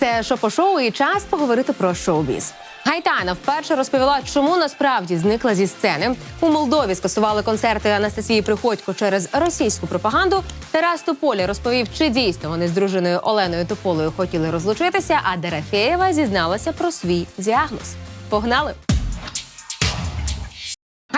Це шопо-шоу і час поговорити про шоу-біз. Гайтана вперше розповіла, чому насправді зникла зі сцени. У Молдові скасували концерти Анастасії Приходько через російську пропаганду. Тарас Тополі розповів, чи дійсно вони з дружиною Оленою Тополою хотіли розлучитися. А Дерефєєва зізналася про свій діагноз. Погнали!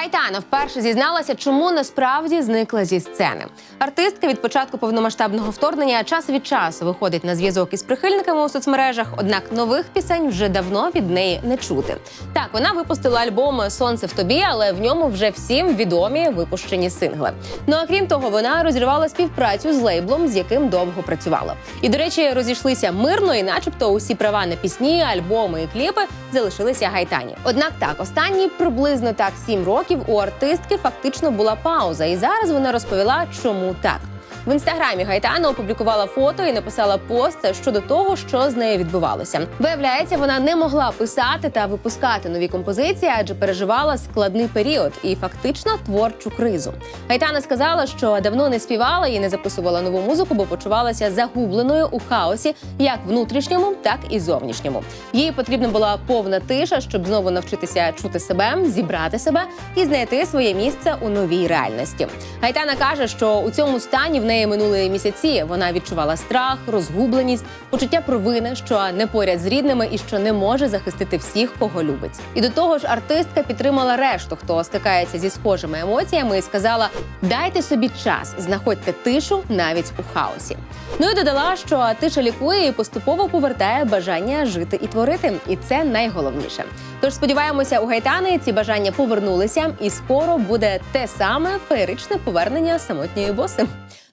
Гайтана вперше зізналася, чому насправді зникла зі сцени. Артистка від початку повномасштабного вторгнення час від часу виходить на зв'язок із прихильниками у соцмережах, однак нових пісень вже давно від неї не чути. Так, вона випустила альбом Сонце в тобі, але в ньому вже всім відомі випущені сингли. Ну а крім того, вона розірвала співпрацю з лейблом, з яким довго працювала. І до речі, розійшлися мирно, і, начебто, усі права на пісні, альбоми і кліпи залишилися гайтані. Однак так, останні приблизно так сім років у артистки фактично була пауза, і зараз вона розповіла, чому так. В інстаграмі Гайтана опублікувала фото і написала пост щодо того, що з нею відбувалося. Виявляється, вона не могла писати та випускати нові композиції, адже переживала складний період і фактично творчу кризу. Гайтана сказала, що давно не співала і не записувала нову музику, бо почувалася загубленою у хаосі, як внутрішньому, так і зовнішньому. Їй потрібна була повна тиша, щоб знову навчитися чути себе, зібрати себе і знайти своє місце у новій реальності. Гайтана каже, що у цьому стані в неї минули місяці. Вона відчувала страх, розгубленість, почуття провини, що не поряд з рідними і що не може захистити всіх, кого любить. І до того ж, артистка підтримала решту, хто стикається зі схожими емоціями, і сказала: дайте собі час, знаходьте тишу навіть у хаосі. Ну і додала, що тиша лікує і поступово повертає бажання жити і творити, і це найголовніше. Тож сподіваємося, у Гайтани ці бажання повернулися, і скоро буде те саме феєричне повернення самотньої боси.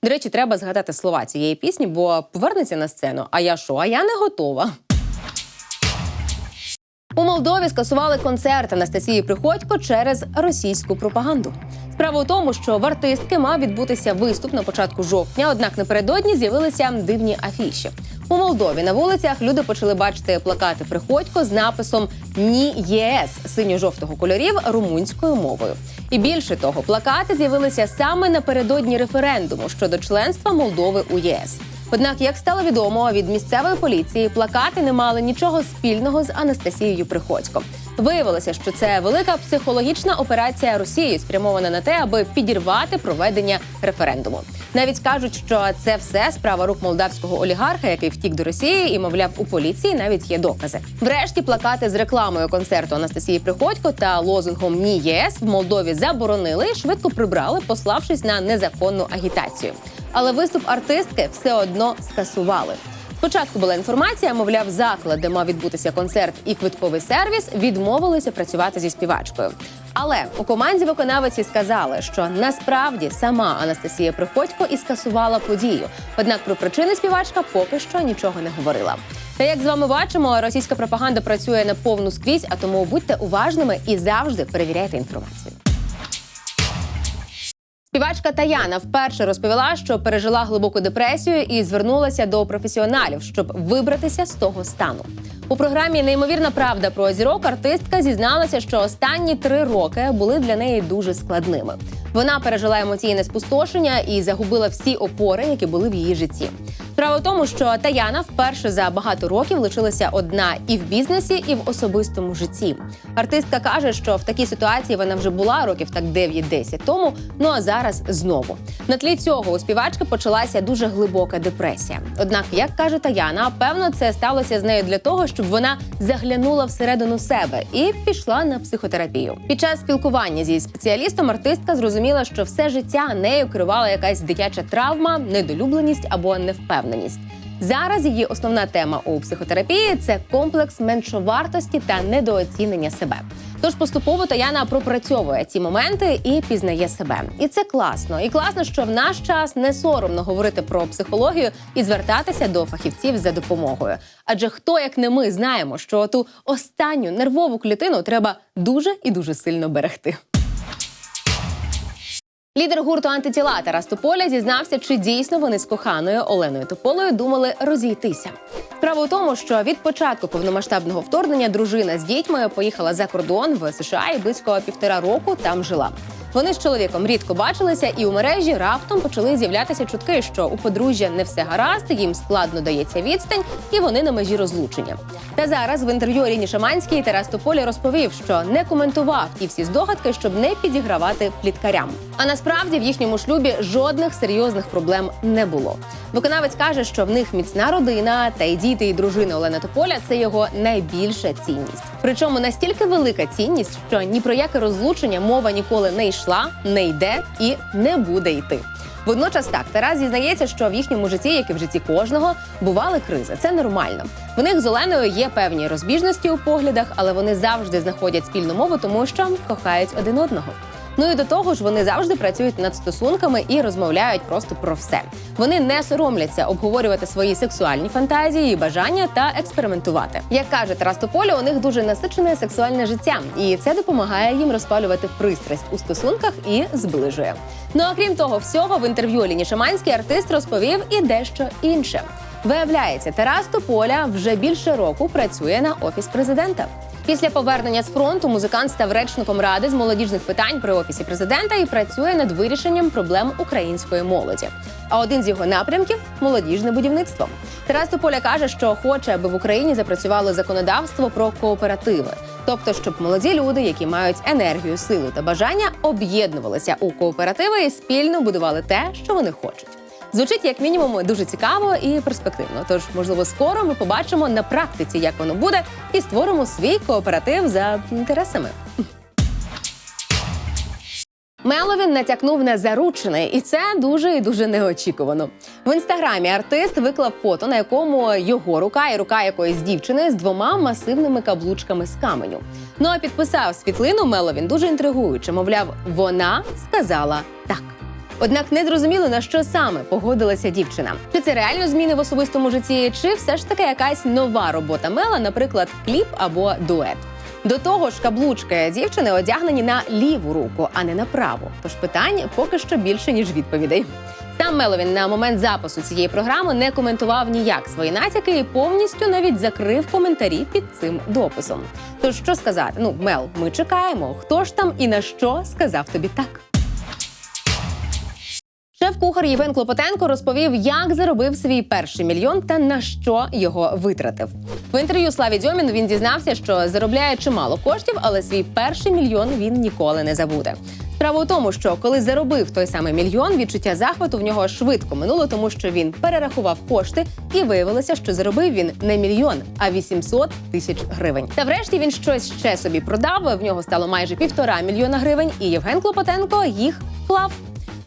До речі, треба згадати слова цієї пісні, бо повернеться на сцену. А я що? А я не готова. У Молдові скасували концерт Анастасії Приходько через російську пропаганду. Справа у тому, що в артистки мав відбутися виступ на початку жовтня, однак напередодні з'явилися дивні афіші. У Молдові на вулицях люди почали бачити плакати Приходько з написом Ні ЄС синьо-жовтого кольорів румунською мовою. І більше того, плакати з'явилися саме напередодні референдуму щодо членства Молдови у ЄС. Однак, як стало відомо від місцевої поліції, плакати не мали нічого спільного з Анастасією Приходько. Виявилося, що це велика психологічна операція Росії, спрямована на те, аби підірвати проведення референдуму. Навіть кажуть, що це все справа рук молдавського олігарха, який втік до Росії, і мовляв, у поліції навіть є докази. Врешті плакати з рекламою концерту Анастасії Приходько та лозунгом Ні ЄС в Молдові заборонили і швидко прибрали, пославшись на незаконну агітацію. Але виступ артистки все одно скасували. Спочатку була інформація, мовляв, заклад, де мав відбутися концерт і квитковий сервіс, відмовилися працювати зі співачкою. Але у команді виконавиці сказали, що насправді сама Анастасія Приходько і скасувала подію. Однак про причини співачка поки що нічого не говорила. Та як з вами бачимо, російська пропаганда працює на повну скрізь, а тому будьте уважними і завжди перевіряйте інформацію. Співачка Таяна вперше розповіла, що пережила глибоку депресію і звернулася до професіоналів, щоб вибратися з того стану. У програмі Неймовірна правда про зірок артистка зізналася, що останні три роки були для неї дуже складними. Вона пережила емоційне спустошення і загубила всі опори, які були в її житті. Справа в тому, що Таяна вперше за багато років лишилася одна і в бізнесі, і в особистому житті. Артистка каже, що в такій ситуації вона вже була років так 9-10 тому. Ну а зараз знову на тлі цього у співачки почалася дуже глибока депресія. Однак, як каже Таяна, певно, це сталося з нею для того, щоб вона заглянула всередину себе і пішла на психотерапію. Під час спілкування зі спеціалістом артистка зрозуміла, що все життя нею керувала якась дитяча травма, недолюбленість або невпевненість. Зараз її основна тема у психотерапії це комплекс меншовартості та недооцінення себе. Тож поступово Таяна пропрацьовує ці моменти і пізнає себе. І це класно. І класно, що в наш час не соромно говорити про психологію і звертатися до фахівців за допомогою. Адже хто як не ми знаємо, що ту останню нервову клітину треба дуже і дуже сильно берегти. Лідер гурту антитіла Тарас Тополя зізнався, чи дійсно вони з коханою Оленою Тополою думали розійтися. Справа у тому, що від початку повномасштабного вторгнення дружина з дітьми поїхала за кордон в США і близько півтора року там жила. Вони з чоловіком рідко бачилися, і у мережі раптом почали з'являтися чутки, що у подружжя не все гаразд, їм складно дається відстань, і вони на межі розлучення. Та зараз в інтерв'ю Ріні Шаманській Тарас Тополі розповів, що не коментував ті всі здогадки, щоб не підігравати пліткарям. А насправді в їхньому шлюбі жодних серйозних проблем не було. Виконавець каже, що в них міцна родина, та й діти, і дружина Олена Тополя це його найбільша цінність. Причому настільки велика цінність, що ні про яке розлучення мова ніколи не йшла, не йде і не буде йти. Водночас так Тарас зізнається, що в їхньому житті, як і в житті кожного, бували кризи. Це нормально. В них з Оленою є певні розбіжності у поглядах, але вони завжди знаходять спільну мову, тому що кохають один одного. Ну і до того ж, вони завжди працюють над стосунками і розмовляють просто про все. Вони не соромляться обговорювати свої сексуальні фантазії бажання та експериментувати. Як каже Тарас Тополя, у них дуже насичене сексуальне життя, і це допомагає їм розпалювати пристрасть у стосунках і зближує. Ну а крім того всього, в інтерв'ю Ліні Шаманській артист розповів і дещо інше. Виявляється, Тарас Тополя вже більше року працює на офіс президента. Після повернення з фронту музикант став речником ради з молодіжних питань при офісі президента і працює над вирішенням проблем української молоді. А один з його напрямків молодіжне будівництво. Тарас Тополя каже, що хоче, аби в Україні запрацювало законодавство про кооперативи, тобто, щоб молоді люди, які мають енергію, силу та бажання, об'єднувалися у кооперативи і спільно будували те, що вони хочуть. Звучить як мінімум дуже цікаво і перспективно. Тож, можливо, скоро ми побачимо на практиці, як воно буде, і створимо свій кооператив за інтересами. Меловін натякнув на заручене, і це дуже і дуже неочікувано. В інстаграмі артист виклав фото, на якому його рука і рука якоїсь дівчини з двома масивними каблучками з каменю. Ну а підписав світлину Меловін дуже інтригуюче. Мовляв, вона сказала так. Однак не зрозуміло на що саме погодилася дівчина. Чи це реально зміни в особистому житті, чи все ж таки якась нова робота Мела, наприклад, кліп або дует. До того ж, каблучки дівчини одягнені на ліву руку, а не на праву. Тож питань поки що більше ніж відповідей. Сам Меловін на момент запису цієї програми не коментував ніяк свої натяки і повністю навіть закрив коментарі під цим дописом. Тож що сказати? Ну, Мел, ми чекаємо. Хто ж там і на що сказав тобі так? Шеф-кухар Євген Клопотенко розповів, як заробив свій перший мільйон та на що його витратив. В інтерв'ю Славі Дьомін він дізнався, що заробляє чимало коштів, але свій перший мільйон він ніколи не забуде. Справа у тому, що коли заробив той самий мільйон, відчуття захвату в нього швидко минуло, тому що він перерахував кошти, і виявилося, що заробив він не мільйон, а 800 тисяч гривень. Та врешті він щось ще собі продав. В нього стало майже півтора мільйона гривень, і Євген Клопотенко їх вклав.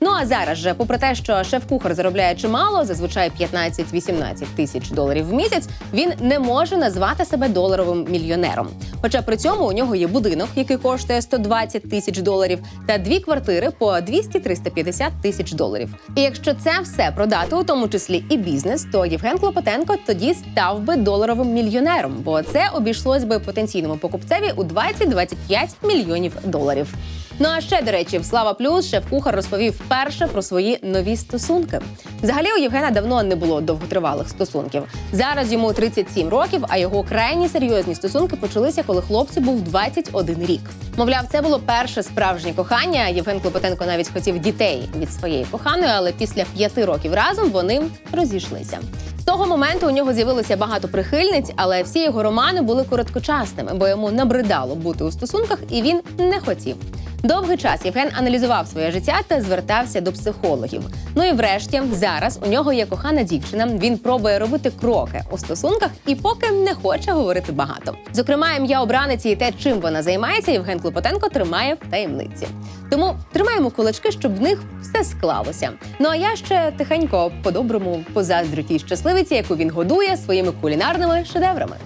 Ну а зараз же, попри те, що шеф-кухар заробляє чимало, зазвичай 15-18 тисяч доларів в місяць, він не може назвати себе доларовим мільйонером. Хоча при цьому у нього є будинок, який коштує 120 тисяч доларів, та дві квартири по 200-350 тисяч доларів. І якщо це все продати, у тому числі і бізнес, то Євген Клопотенко тоді став би доларовим мільйонером, бо це обійшлось би потенційному покупцеві у 20-25 мільйонів доларів. Ну а ще до речі, в Слава Плюс шеф-кухар розповів вперше про свої нові стосунки. Взагалі у Євгена давно не було довготривалих стосунків. Зараз йому 37 років, а його крайні серйозні стосунки почалися, коли хлопцю був 21 рік. Мовляв, це було перше справжнє кохання. Євген Клопотенко навіть хотів дітей від своєї коханої, але після п'яти років разом вони розійшлися. З того моменту у нього з'явилося багато прихильниць, але всі його романи були короткочасними, бо йому набридало бути у стосунках, і він не хотів. Довгий час Євген аналізував своє життя та звертався до психологів. Ну і врешті, зараз у нього є кохана дівчина. Він пробує робити кроки у стосунках і поки не хоче говорити багато. Зокрема, ім'я обраниці і те, чим вона займається, Євген Клопотенко тримає в таємниці. Тому тримаємо кулачки, щоб в них все склалося. Ну а я ще тихенько по-доброму позаздрю тій щасливиці, яку він годує своїми кулінарними шедеврами.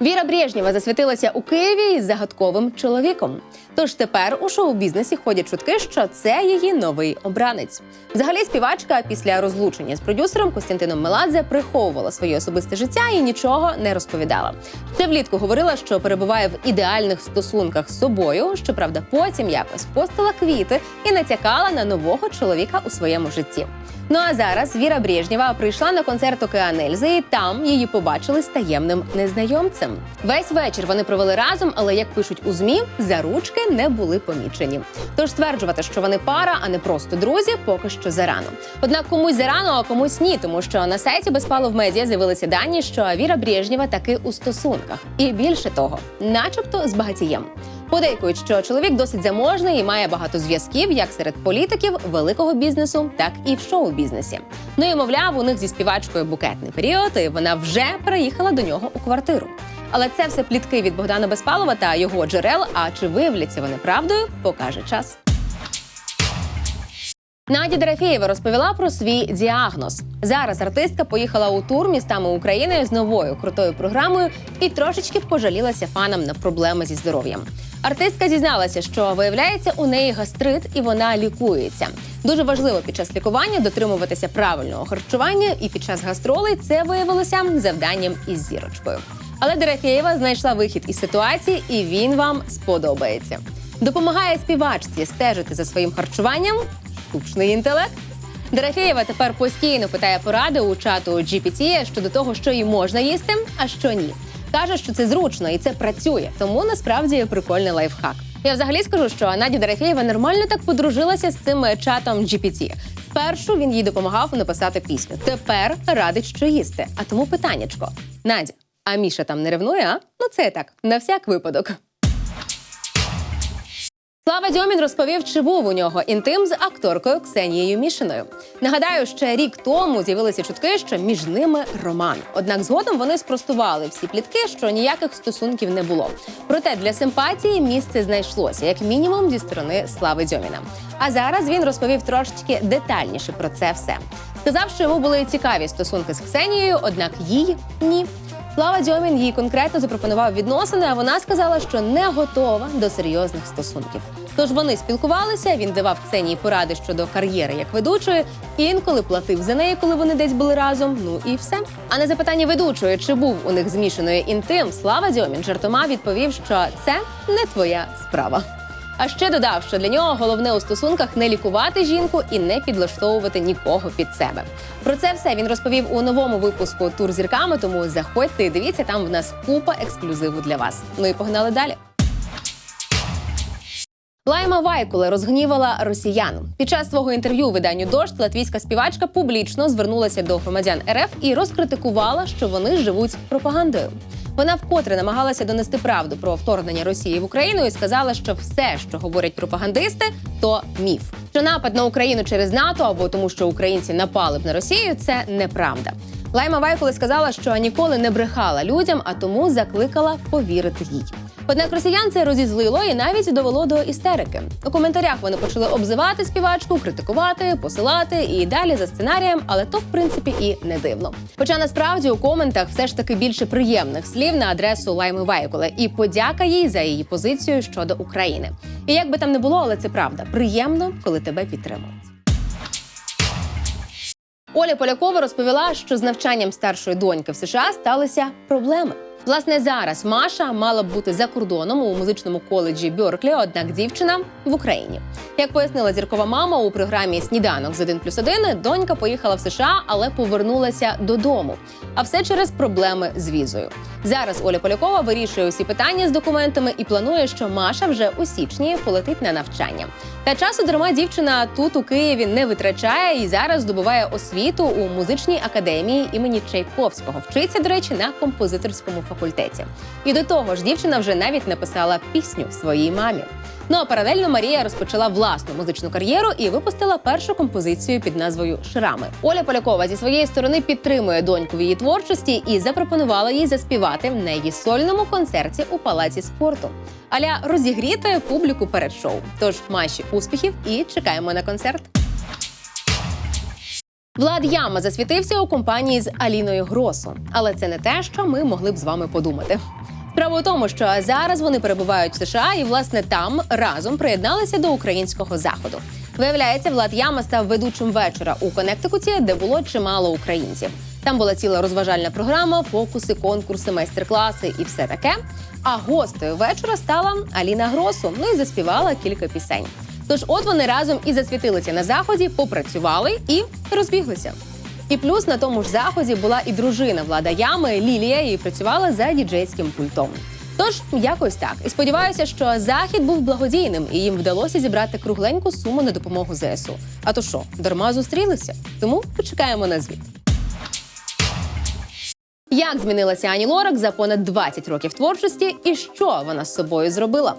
Віра Брежнєва засвітилася у Києві із загадковим чоловіком. Тож тепер у шоу-бізнесі ходять чутки, що це її новий обранець. Взагалі, співачка після розлучення з продюсером Костянтином Меладзе приховувала своє особисте життя і нічого не розповідала. Ще влітку говорила, що перебуває в ідеальних стосунках з собою. Щоправда, потім якось постила квіти і натякала на нового чоловіка у своєму житті. Ну а зараз Віра Брежнєва прийшла на концерт Океан Ельзи, і там її побачили з таємним незнайомцем. Весь вечір вони провели разом, але як пишуть у змі, за ручки не були помічені. Тож стверджувати, що вони пара, а не просто друзі, поки що зарано. Однак комусь зарано, а комусь ні, тому що на сайті Безпалов медіа з'явилися дані, що Віра Брежнєва таки у стосунках, і більше того, начебто з багатієм. Подейкують, що чоловік досить заможний і має багато зв'язків як серед політиків, великого бізнесу, так і в шоу-бізнесі. Ну і мовляв, у них зі співачкою букетний період, і вона вже переїхала до нього у квартиру. Але це все плітки від Богдана Безпалова та його джерел. А чи виявляться вони правдою, покаже час. Надя Дорофєєва розповіла про свій діагноз. Зараз артистка поїхала у тур містами України з новою крутою програмою і трошечки пожалілася фанам на проблеми зі здоров'ям. Артистка зізналася, що виявляється у неї гастрит і вона лікується. Дуже важливо під час лікування дотримуватися правильного харчування, і під час гастролей це виявилося завданням із зірочкою. Але Дорофєєва знайшла вихід із ситуації, і він вам сподобається. Допомагає співачці стежити за своїм харчуванням штучний інтелект. Дорофєєва тепер постійно питає поради у чату GPT щодо того, що їй можна їсти, а що ні. Каже, що це зручно і це працює, тому насправді прикольний лайфхак. Я взагалі скажу, що Надя Дорофєєва нормально так подружилася з цим чатом GPT. Спершу він їй допомагав написати пісню. Тепер радить, що їсти. А тому питаннячко. Надя, а Міша там не ревнує, а? Ну це так, на всяк випадок. Слава Дьомін розповів, чи був у нього інтим з акторкою Ксенією Мішиною. Нагадаю, ще рік тому з'явилися чутки, що між ними роман. Однак згодом вони спростували всі плітки, що ніяких стосунків не було. Проте для симпатії місце знайшлося, як мінімум, зі сторони Слави Дьоміна. А зараз він розповів трошечки детальніше про це все. Сказав, що йому були цікаві стосунки з Ксенією, однак їй ні. Слава Дьомін їй конкретно запропонував відносини, а вона сказала, що не готова до серйозних стосунків. Тож вони спілкувалися. Він давав Ксенії поради щодо кар'єри як ведучої, інколи платив за неї, коли вони десь були разом. Ну і все. А на запитання ведучої, чи був у них змішаної інтим, Слава Дьомін жартома відповів, що це не твоя справа. А ще додав, що для нього головне у стосунках не лікувати жінку і не підлаштовувати нікого під себе. Про це все він розповів у новому випуску Тур зірками. Тому заходьте і дивіться, там в нас купа ексклюзиву для вас. Ну і погнали далі. Лайма Вайкуле розгнівала росіян. Під час свого інтерв'ю виданню дощ латвійська співачка публічно звернулася до громадян РФ і розкритикувала, що вони живуть пропагандою. Вона вкотре намагалася донести правду про вторгнення Росії в Україну і сказала, що все, що говорять пропагандисти, то міф. Що напад на Україну через НАТО або тому, що українці напали б на Росію, це неправда. Лайма Вайкуле сказала, що ніколи не брехала людям, а тому закликала повірити їй. Однак росіян це розізлило і навіть довело до істерики. У коментарях вони почали обзивати співачку, критикувати, посилати і далі за сценарієм, але то в принципі і не дивно. Хоча насправді у коментах все ж таки більше приємних слів на адресу Лайми Вайкуле і подяка їй за її позицію щодо України. І як би там не було, але це правда. Приємно, коли тебе підтримують. Оля Полякова розповіла, що з навчанням старшої доньки в США сталися проблеми. Власне, зараз Маша мала б бути за кордоном у музичному коледжі Бьорклі, однак дівчина в Україні. Як пояснила зіркова мама у програмі Сніданок з 1 плюс 1, донька поїхала в США, але повернулася додому. А все через проблеми з візою. Зараз Оля Полякова вирішує усі питання з документами і планує, що Маша вже у січні полетить на навчання. Та часу дарма дівчина тут у Києві не витрачає і зараз здобуває освіту у музичній академії імені Чайковського. Вчиться, до речі, на композиторському факультеті. І до того ж, дівчина вже навіть написала пісню своїй мамі. Ну а паралельно Марія розпочала власну музичну кар'єру і випустила першу композицію під назвою Шрами. Оля Полякова зі своєї сторони підтримує доньку в її творчості і запропонувала їй заспівати на її сольному концерті у палаці спорту. Аля розігріти публіку перед шоу. Тож Маші успіхів і чекаємо на концерт. Влад Яма засвітився у компанії з Аліною Гросу, але це не те, що ми могли б з вами подумати. Справа у тому, що зараз вони перебувають в США і власне там разом приєдналися до українського заходу. Виявляється, Влад Яма став ведучим вечора у Коннектикуті, де було чимало українців. Там була ціла розважальна програма, фокуси, конкурси, майстер-класи і все таке. А гостею вечора стала Аліна Гросу. Ну і заспівала кілька пісень. Тож, от вони разом і засвітилися на заході, попрацювали і розбіглися. І плюс на тому ж заході була і дружина влада ями Лілія і працювала за діджейським пультом. Тож якось так. І сподіваюся, що захід був благодійним і їм вдалося зібрати кругленьку суму на допомогу ЗСУ. А то що, дарма зустрілися? Тому почекаємо на звіт. Як змінилася Ані Лорак за понад 20 років творчості, і що вона з собою зробила?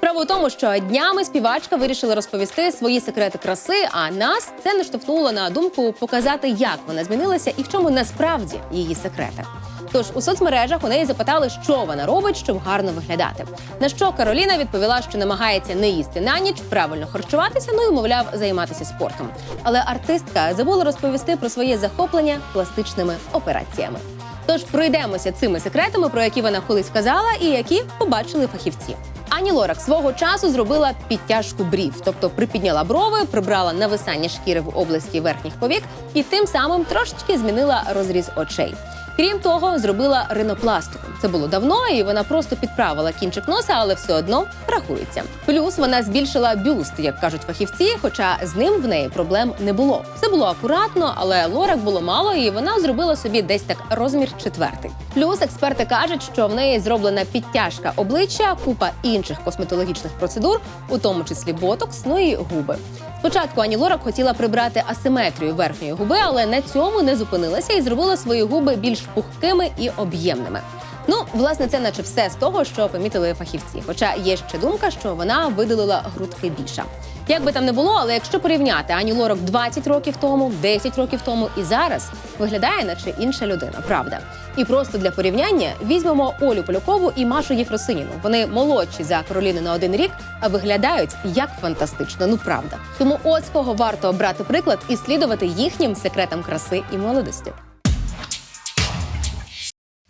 Справа у тому, що днями співачка вирішила розповісти свої секрети краси. А нас це наштовхнуло на думку показати, як вона змінилася і в чому насправді її секрети. Тож у соцмережах у неї запитали, що вона робить, щоб гарно виглядати. На що Кароліна відповіла, що намагається не їсти на ніч, правильно харчуватися, ну і мовляв, займатися спортом. Але артистка забула розповісти про своє захоплення пластичними операціями. Тож пройдемося цими секретами, про які вона колись казала, і які побачили фахівці. Ані Лорак свого часу зробила підтяжку брів, тобто припідняла брови, прибрала нависання шкіри в області верхніх повік і тим самим трошечки змінила розріз очей. Крім того, зробила ринопластику. Це було давно, і вона просто підправила кінчик носа, але все одно рахується. Плюс вона збільшила бюст, як кажуть фахівці, хоча з ним в неї проблем не було. Все було акуратно, але лорак було мало, і вона зробила собі десь так розмір четвертий. Плюс експерти кажуть, що в неї зроблена підтяжка обличчя, купа інших косметологічних процедур, у тому числі ботокс, ну і губи. Спочатку Ані Лорак хотіла прибрати асиметрію верхньої губи, але на цьому не зупинилася і зробила свої губи більш пухкими і об'ємними. Ну, власне, це наче все з того, що помітили фахівці. Хоча є ще думка, що вона видалила грудки більше. Як би там не було, але якщо порівняти Аню Лорак 20 років тому, 10 років тому і зараз, виглядає наче інша людина, правда. І просто для порівняння візьмемо Олю Полякову і Машу Єфросиніну. Вони молодші за Кароліну на один рік, а виглядають як фантастично. Ну правда. Тому от з кого варто брати приклад і слідувати їхнім секретам краси і молодості.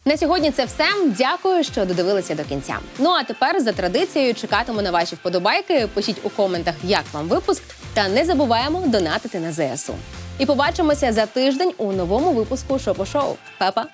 На сьогодні це все. Дякую, що додивилися до кінця. Ну а тепер за традицією чекатиму на ваші вподобайки. Пишіть у коментах, як вам випуск, та не забуваємо донатити на ЗСУ. І побачимося за тиждень у новому випуску Шопо Шоу. Па-па!